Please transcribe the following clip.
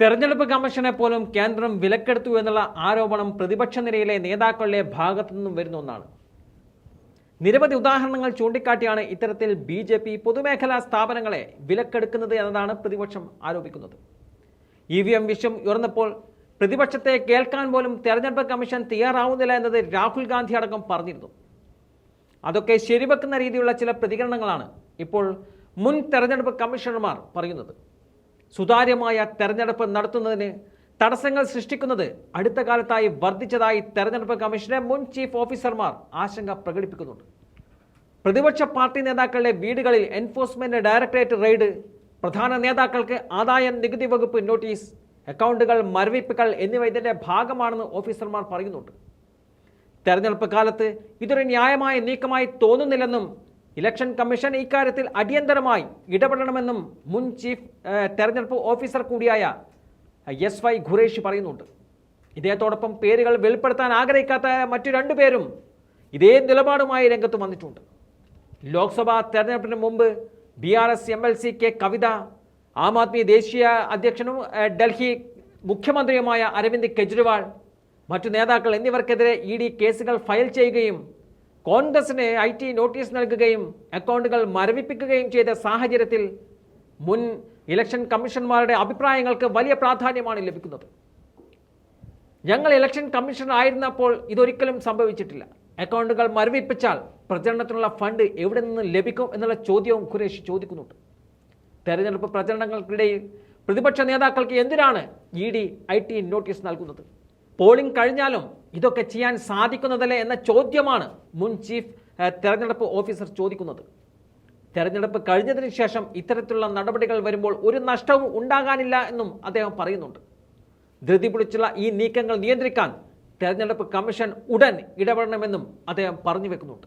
തെരഞ്ഞെടുപ്പ് കമ്മീഷനെ പോലും കേന്ദ്രം വിലക്കെടുത്തു എന്നുള്ള ആരോപണം പ്രതിപക്ഷ നിരയിലെ നേതാക്കളുടെ ഭാഗത്തു നിന്നും വരുന്ന ഒന്നാണ്. നിരവധി ഉദാഹരണങ്ങൾ ചൂണ്ടിക്കാട്ടിയാണ് ഇത്തരത്തിൽ ബി ജെ പി പൊതുമേഖലാ സ്ഥാപനങ്ങളെ വിലക്കെടുക്കുന്നത് എന്നതാണ് പ്രതിപക്ഷം ആരോപിക്കുന്നത്. ഇ വി എം വിഷയം ഉയർന്നപ്പോൾ പ്രതിപക്ഷത്തെ കേൾക്കാൻ പോലും തെരഞ്ഞെടുപ്പ് കമ്മീഷൻ തയ്യാറാവുന്നില്ല എന്നത് രാഹുൽ ഗാന്ധി അടക്കം പറഞ്ഞിരുന്നു. അതൊക്കെ ശരിവെക്കുന്ന രീതിയിലുള്ള ചില പ്രതികരണങ്ങളാണ് ഇപ്പോൾ മുൻ തെരഞ്ഞെടുപ്പ് കമ്മീഷണർമാർ പറയുന്നത്. സുതാര്യമായ തെരഞ്ഞെടുപ്പ് നടത്തുന്നതിന് തടസ്സങ്ങൾ സൃഷ്ടിക്കുന്നത് അടുത്ത കാലത്തായി വർദ്ധിച്ചതായി തെരഞ്ഞെടുപ്പ് കമ്മീഷന്റെ മുൻ ചീഫ് ഓഫീസർമാർ ആശങ്ക പ്രകടിപ്പിക്കുന്നുണ്ട്. പ്രതിപക്ഷ പാർട്ടി നേതാക്കളുടെ വീടുകളിൽ എൻഫോഴ്സ്മെന്റ് ഡയറക്ടറേറ്റ് റെയ്ഡ് പ്രധാന നേതാക്കൾക്ക് ആദായ നികുതി വകുപ്പ് നോട്ടീസ് അക്കൗണ്ടുകൾ മരവിപ്പുകൾ എന്നിവ ഇതിന്റെ ഭാഗമാണെന്ന് ഓഫീസർമാർ പറയുന്നുണ്ട്. തെരഞ്ഞെടുപ്പ് കാലത്ത് ഇതൊരു ന്യായമായ നീക്കമായി തോന്നുന്നില്ലെന്നും ഇലക്ഷൻ കമ്മീഷൻ ഇക്കാര്യത്തിൽ അടിയന്തരമായി ഇടപെടണമെന്നും മുൻ ചീഫ് തെരഞ്ഞെടുപ്പ് ഓഫീസർ കൂടിയായ എസ് വൈ ഖുറേഷി പറയുന്നുണ്ട്. ഇദ്ദേഹത്തോടൊപ്പം പേരുകൾ വെളിപ്പെടുത്താൻ ആഗ്രഹിക്കാത്ത മറ്റു രണ്ടു പേരും ഇതേ നിലപാടുമായി രംഗത്ത് വന്നിട്ടുണ്ട്. ലോക്സഭാ തെരഞ്ഞെടുപ്പിന് മുമ്പ് B R S M L C K Kavitha Aam Aadmi ദേശീയ അധ്യക്ഷനും ഡൽഹി മുഖ്യമന്ത്രിയുമായ അരവിന്ദ് കെജ്രിവാൾ മറ്റു നേതാക്കൾ എന്നിവർക്കെതിരെ ഇ ഡി കേസുകൾ ഫയൽ ചെയ്യുകയും കോൺഗ്രസിന് ഐ ടി നോട്ടീസ് നൽകുകയും അക്കൗണ്ടുകൾ മരവിപ്പിക്കുകയും ചെയ്ത സാഹചര്യത്തിൽ മുൻ ഇലക്ഷൻ കമ്മീഷന്മാരുടെ അഭിപ്രായങ്ങൾക്ക് വലിയ പ്രാധാന്യമാണ് ലഭിക്കുന്നത്. ഞങ്ങൾ ഇലക്ഷൻ കമ്മീഷണർ ആയിരുന്നപ്പോൾ ഇതൊരിക്കലും സംഭവിച്ചിട്ടില്ല. അക്കൗണ്ടുകൾ മരവിപ്പിച്ചാൽ പ്രചരണത്തിനുള്ള ഫണ്ട് എവിടെ നിന്ന് ലഭിക്കും എന്നുള്ള ചോദ്യവും ഖുരേഷി ചോദിക്കുന്നുണ്ട്. തെരഞ്ഞെടുപ്പ് പ്രചരണങ്ങൾക്കിടയിൽ പ്രതിപക്ഷ നേതാക്കൾക്ക് എന്തിനാണ് E D I T notice നൽകുന്നത്? പോളിംഗ് കഴിഞ്ഞാലും ഇതൊക്കെ ചെയ്യാൻ സാധിക്കുന്നതല്ലേ എന്ന ചോദ്യമാണ് മുൻ ചീഫ് തെരഞ്ഞെടുപ്പ് ഓഫീസർ ചോദിക്കുന്നത്. തെരഞ്ഞെടുപ്പ് കഴിഞ്ഞതിന് ശേഷം ഇത്തരത്തിലുള്ള നടപടികൾ വരുമ്പോൾ ഒരു നഷ്ടവും ഉണ്ടാകാനില്ല എന്നും അദ്ദേഹം പറയുന്നുണ്ട്. ധൃതി പിടിച്ചുള്ള ഈ നീക്കങ്ങൾ നിയന്ത്രിക്കാൻ തെരഞ്ഞെടുപ്പ് കമ്മീഷൻ ഉടൻ ഇടപെടണമെന്നും അദ്ദേഹം പറഞ്ഞു വെക്കുന്നുണ്ട്.